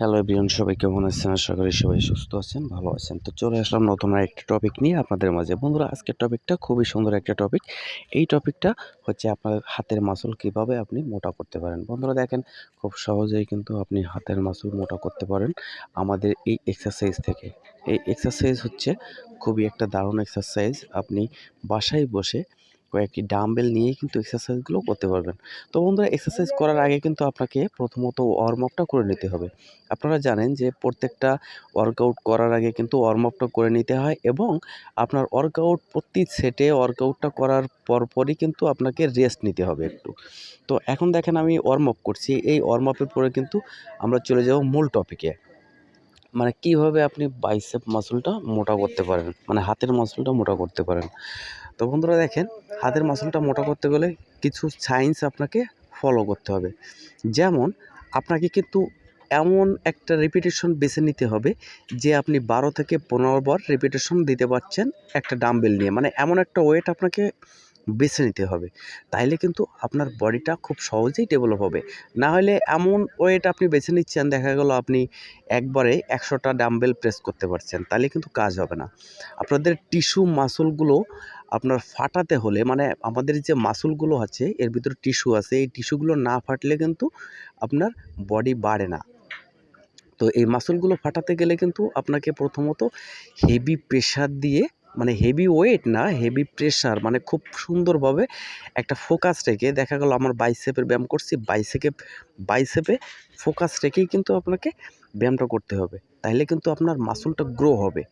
Hello everyone সবাই কেমন আছেন? আশা করি সবাই সুস্থ আছেন, ভালো আছেন। তো চলে আসলাম নতুন একটি টপিক নিয়ে আপনাদের মাঝে। বন্ধুরা, আজকের টপিকটা খুবই সুন্দর একটা টপিক এই টপিকটা হচ্ছে আপনার হাতের মাসুল কীভাবে আপনি মোটা করতে পারেন। বন্ধুরা, দেখেন, খুব সহজেই কিন্তু আপনি হাতের মাসুল মোটা করতে পারেন আমাদের এই এক্সারসাইজ থেকে। এই এক্সারসাইজ হচ্ছে খুবই একটা দারুণ এক্সারসাইজ আপনি বাসায় বসে কয়েকটি ডাম্বেল নিয়েই কিন্তু এক্সারসাইজগুলো করতে পারবেন। তো বন্ধুরা এক্সারসাইজ করার আগে কিন্তু আপনাকে প্রথমত ওয়ার্ম আপটা করে নিতে হবে। আপনারা জানেন যে প্রত্যেকটা ওয়ার্কআউট করার আগে কিন্তু ওয়ার্ম আপটা করে নিতে হয় এবং আপনার ওয়ার্কআউট প্রতি সেটে ওয়ার্কআউটটা করার পরপরই কিন্তু আপনাকে রেস্ট নিতে হবে একটু। তো এখন দেখেন আমি ওয়ার্ম আপ করছি। এই ওয়ার্ম আপের পরে কিন্তু আমরা চলে যাব মূল টপিকে মানে কীভাবে আপনি বাইসেপ মাসলটা মোটা করতে পারেন? মানে হাতের মাসলটা মোটা করতে পারেন। তো বন্ধুরা দেখেন, হাতের মাসলটা মোটা করতে গেলে কিছু সাইন্স আপনাকে ফলো করতে হবে। যেমন, আপনাকে কিন্তু এমন একটা রিপিটেশন বেছে নিতে হবে যে আপনি বারো থেকে পনেরো বার রিপিটেশন দিতে পারছেন একটা ডাম্বেল নিয়ে। মানে এমন একটা ওয়েট আপনাকে বেছে নিতে হবে। তাইলে কিন্তু আপনার বডিটা খুব সহজেই ডেভেলপ হবে। না হলে এমন ওয়েট আপনি বেছে নিচ্ছেন, দেখা গেল আপনি একবারে একশোটা ডাম্বেল প্রেস করতে পারছেন তাহলে কিন্তু কাজ হবে না। আপনাদের টিস্যু মাসলগুলো আপনার ফাটাতে হলে মানে আমাদের যে মাসলগুলো আছে, এর ভিতরে টিস্যু আছে, এই টিস্যুগুলো না ফাটলে কিন্তু আপনার বডি বাড়ে না। তো এই মাসলগুলো ফাটাতে গেলে কিন্তু আপনাকে প্রথমত হেভি প্রেশার দিয়ে মানে হেভি ওয়েট না হেভি প্রেশার মানে খুব সুন্দরভাবে একটা ফোকাস রেখে দেখা গেল আমার বাইসেপের ব্যায়াম করছি বাইসেপে বাইসেপে ফোকাস রেখেই কিন্তু আপনাকে ব্যায়ামটা করতে হবে। তাইলে কিন্তু আপনার মাসুলটা গ্রো হবে।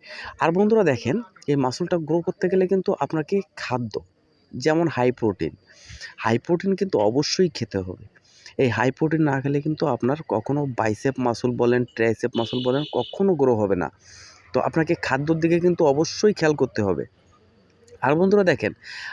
আর বন্ধুরা দেখেন, এই মাসুলটা গ্রো করতে গেলে কিন্তু আপনাকে খাদ্য, যেমন হাই প্রোটিন হাই প্রোটিন কিন্তু অবশ্যই খেতে হবে। এই হাই প্রোটিন না খেলে কিন্তু আপনার কখনো বাইসেপ মাসুল বলেন ট্রাইসেপ মাসুল বলেন, কখনো গ্রো হবে না। তো আপনাকে খাদ্যর দিকে কিন্তু অবশ্যই খেয়াল করতে হবে। আর বন্ধুরা দেখেন,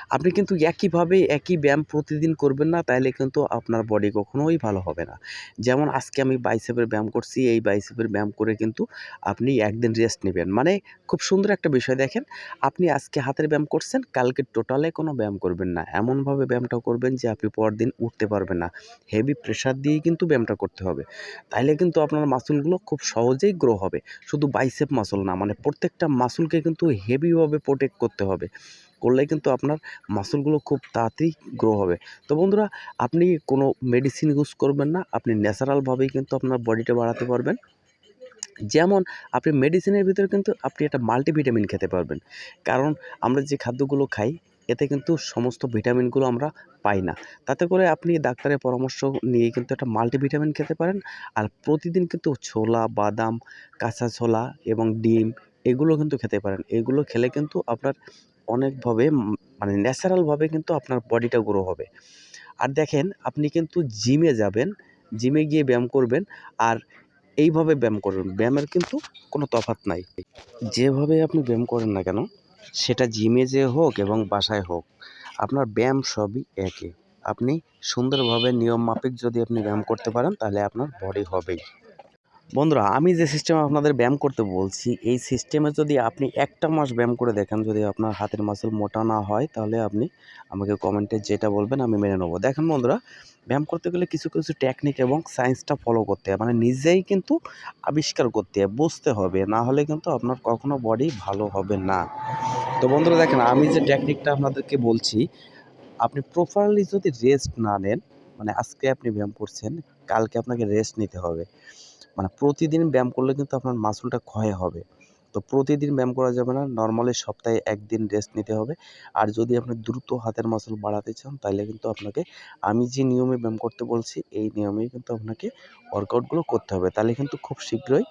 আপনি কিন্তু একইভাবে একই ব্যায়াম প্রতিদিন করবেন না, তাইলে কিন্তু আপনার বডি কখনোই ভালো হবে না। যেমন আজকে আমি বাইসেপের ব্যায়াম করছি, এই বাইসেপের ব্যায়াম করে কিন্তু আপনি একদিন রেস্ট নেবেন। মানে খুব সুন্দর একটা বিষয় দেখেন, আপনি আজকে হাতের ব্যায়াম করছেন, কালকে টোটালে কোনো ব্যায়াম করবেন না। এমনভাবে ব্যায়ামটা করবেন যে আপনি পরদিন উঠতে পারবেন না। হেভি প্রেশার দিয়েই কিন্তু ব্যায়ামটা করতে হবে। তাইলে কিন্তু আপনার মাসুলগুলো খুব সহজেই গ্রো হবে। শুধু বাইসেপ মাসুল না মানে প্রত্যেকটা মাসুলকে কিন্তু হেভিভাবে প্রোটেক্ট করতে হবে। করলে কিন্তু আপনার মাসুলগুলো খুব তাড়াতাড়ি গ্রো হবে। তো বন্ধুরা, আপনি কোনো মেডিসিন ইউজ করবেন না, আপনি ন্যাচারালভাবেই কিন্তু আপনার বডিটা বাড়াতে পারবেন। যেমন, আপনি মেডিসিনের ভিতরে কিন্তু আপনি একটা মাল্টিভিটামিন খেতে পারবেন। কারণ, আমরা যে খাদ্যগুলো খাই, এতে কিন্তু সমস্ত ভিটামিনগুলো আমরা পাই না। তাতে করে আপনি ডাক্তারের পরামর্শ নিয়ে কিন্তু একটা মাল্টিভিটামিন খেতে পারেন। আর প্রতিদিন কিন্তু ছোলা, বাদাম, কাঁচা ছোলা এবং ডিম, এগুলো কিন্তু খেতে পারেন। এগুলো খেলে কিন্তু আপনার অনেকভাবে মানে ন্যাচারালভাবে কিন্তু আপনার বডিটা গ্রো হবে। আর দেখেন, আপনি কিন্তু জিমে যাবেন জিমে গিয়ে ব্যায়াম করবেন, আর এইভাবে ব্যায়াম করবেন। ব্যায়ামের কিন্তু কোনো তফাৎ নাই। যেভাবে আপনি ব্যায়াম করেন না কেন, সেটা জিমে যে হোক এবং বাসায় হোক, আপনার ব্যায়াম সবই একই আপনি সুন্দরভাবে নিয়ম মাফিক যদি আপনি ব্যায়াম করতে পারেন, তাহলে আপনার বডি হবেই। বন্ধুরা, আমি যে সিস্টেমে আপনাদের ব্যায়াম করতে বলছি, এই সিস্টেমে যদি আপনি একটা মাস ব্যায়াম করে দেখেন, যদি আপনার হাতের মাসল মোটা না হয়, তাহলে আপনি আমাকে কমেন্টে যেটা বলবেন, আমি মেনে নেব। দেখেন বন্ধুরা, ব্যায়াম করতে গেলে কিছু কিছু টেকনিক এবং সায়েন্সটা ফলো করতে হয়। মানে নিজেই কিন্তু আবিষ্কার করতে হয়, বুঝতে হবে। না হলে কিন্তু আপনার কখনো বডি ভালো হবে না। তো বন্ধুরা, দেখেন, আমি যে টেকনিকটা আপনাদেরকে বলছি, আপনি প্রপারলি যদি রেস্ট না নেন মানে আজকে আপনি ব্যায়াম করছেন কালকে আপনাকে রেস্ট নিতে হবে। মানে প্রতিদিন ব্যায়াম করলে কিন্তু আপনার মাসলটা ক্ষয় হবে। তো প্রতিদিন ব্যায়াম করা যাবে না নর্মালি সপ্তাহে একদিন রেস্ট নিতে হবে। আর যদি আপনি দ্রুত হাতের মাসল বাড়াতে চান, তাহলে কিন্তু আপনাকে, আমি যে নিয়মে ব্যায়াম করতে বলছি, এই নিয়মেই কিন্তু আপনাকে ওয়ার্কআউটগুলো করতে হবে। তাহলে কিন্তু খুব শীঘ্রই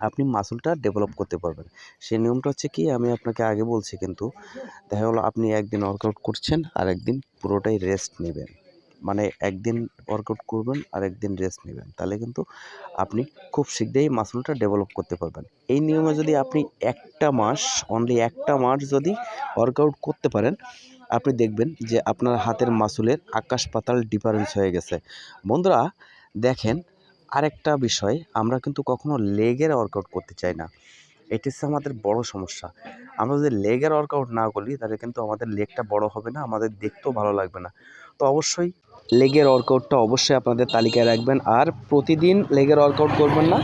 আপনি মাসুলটা ডেভেলপ করতে পারবেন। সেই নিয়মটা হচ্ছে কি, আমি আপনাকে আগে বলছি কিন্তু, দেখা গেলো আপনি একদিন ওয়ার্কআউট করছেন আর একদিন পুরোটাই রেস্ট নেবেন। মানে একদিন ওয়ার্কআউট করবেন আর একদিন রেস্ট নেবেন। তাহলে কিন্তু আপনি খুব শীঘ্রই মাসলটা ডেভেলপ করতে পারবেন। এই নিয়মে যদি আপনি একটা মাস অনলি একটা মাস যদি ওয়ার্কআউট করতে পারেন, আপনি দেখবেন যে আপনার হাতের মাসুলের আকাশ পাতাল ডিফারেন্স হয়ে গেছে। বন্ধুরা, দেখেন আরেকটা বিষয়, আমরা কিন্তু কখনো লেগের ওয়ার্কআউট করতে চাই না। এটি হচ্ছে আমাদের বড় সমস্যা। আমরা যদি লেগের ওয়ার্কআউট না করি, তাহলে কিন্তু আমাদের লেগটা বড় হবে না, আমাদের দেখতেও ভালো লাগবে না। তো অবশ্যই লেগের ওয়ার্কআউটটা অবশ্যই আপনাদের তালিকায় রাখবেন। আর প্রতিদিন লেগের ওয়ার্কআউট করবেন না,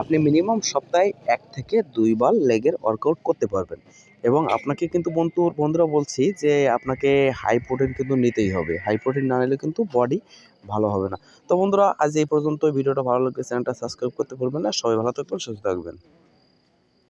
আপনি মিনিমাম সপ্তাহে এক থেকে দুইবার লেগের ওয়ার্কআউট করতে পারবেন। এবং আপনাকে কিন্তু বন্ধু, বন্ধুরা বলছি যে, আপনাকে হাই প্রোটিন কিন্তু নিতেই হবে। হাই প্রোটিন না নিলে কিন্তু বডি ভালো হবে না। তো বন্ধুরা, আজ এই পর্যন্ত ভিডিওটা ভালো লাগলে চ্যানেলটা সাবস্ক্রাইব করতে ভুলবেন না। সবাই ভালো থাকবেন, সুস্থ থাকবেন।